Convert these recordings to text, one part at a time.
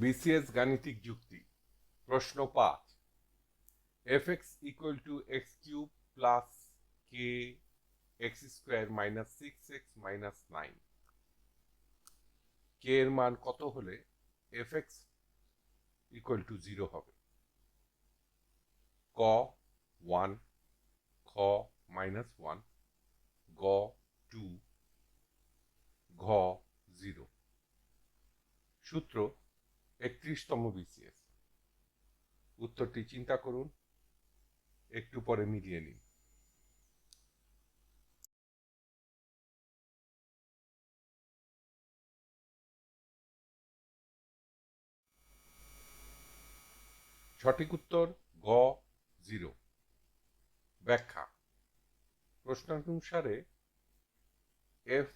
BCS গাণিতিক যুক্তি। প্রশ্ন পাঁচ। F X equal to X cube plus K X square minus six X minus nine K এর মান কত হলে F X equal to zero হবে? ক ওয়ান খ মাইনাস ওয়ান গ টু ঘ জিরো সূত্র একত্রিশতম বিসিএস উত্তরটি চিন্তা করুন, একটু পরে মিলিয়ে নিন। সঠিক উত্তর, গ, জিরো। ব্যাখ্যা। প্রশ্নানুসারে F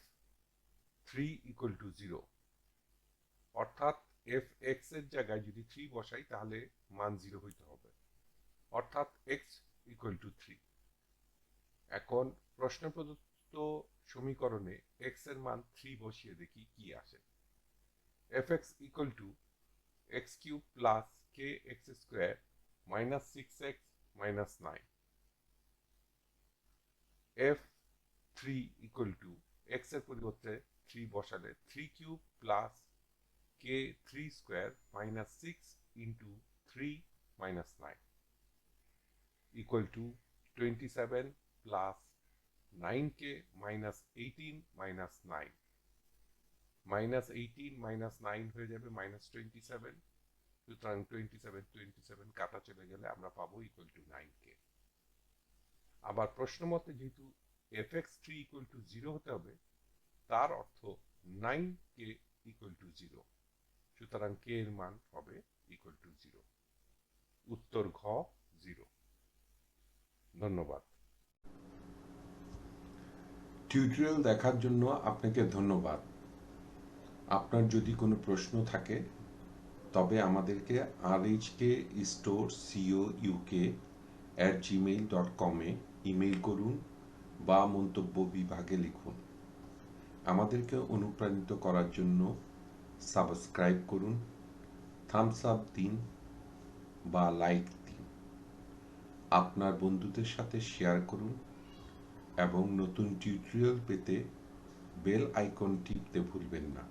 three equal to zero অর্থাৎ এফ এক্সের জায়গায় যদি থ্রি বসাই, তাহলে মান জিরো হইতে হবে। অর্থাৎ এক্স ইকুয়াল টু থ্রি এখন প্রশ্ন প্রদত্ত সমীকরণে এক্সের মান থ্রি বসিয়ে দেখি কি আসে। F X equal to X cube plus K X square minus six X minus nine F three equal to এক্সের পরিবর্তে থ্রি বসালে three cube plus K three square minus six into three minus nine equal to twenty seven plus nine K minus eighteen minus eighteen minus nine হয়ে যাবে minus twenty seven সুতরাং twenty seven twenty seven কাটা চলে গেলে আমরা পাবো equal to nine কে আবার প্রশ্ন মতে যেহেতু F X three equal to zero হতে হবে, তার অর্থ nine K equal to zero সুতরাং কে এর মান হবে ইকুয়াল টু জিরো উত্তর ঘ জিরো ধন্যবাদ। টিউটোরিয়াল দেখার জন্য আপনাকে ধন্যবাদ। আপনার যদি কোনো প্রশ্ন থাকে, তবে আমাদেরকে আর HK store co UK at Gmail dot কমে ইমেইল করুন বা মন্তব্য বিভাগে লিখুন। আমাদেরকে অনুপ্রাণিত করার জন্য সাবস্ক্রাইব করুন। থামস আপ দিন বা লাইক দিন। আপনার বন্ধুদের সাথে শেয়ার করুন এবং নতুন টিউটোরিয়াল পেতে বেল আইকন টিপতে ভুলবেন না।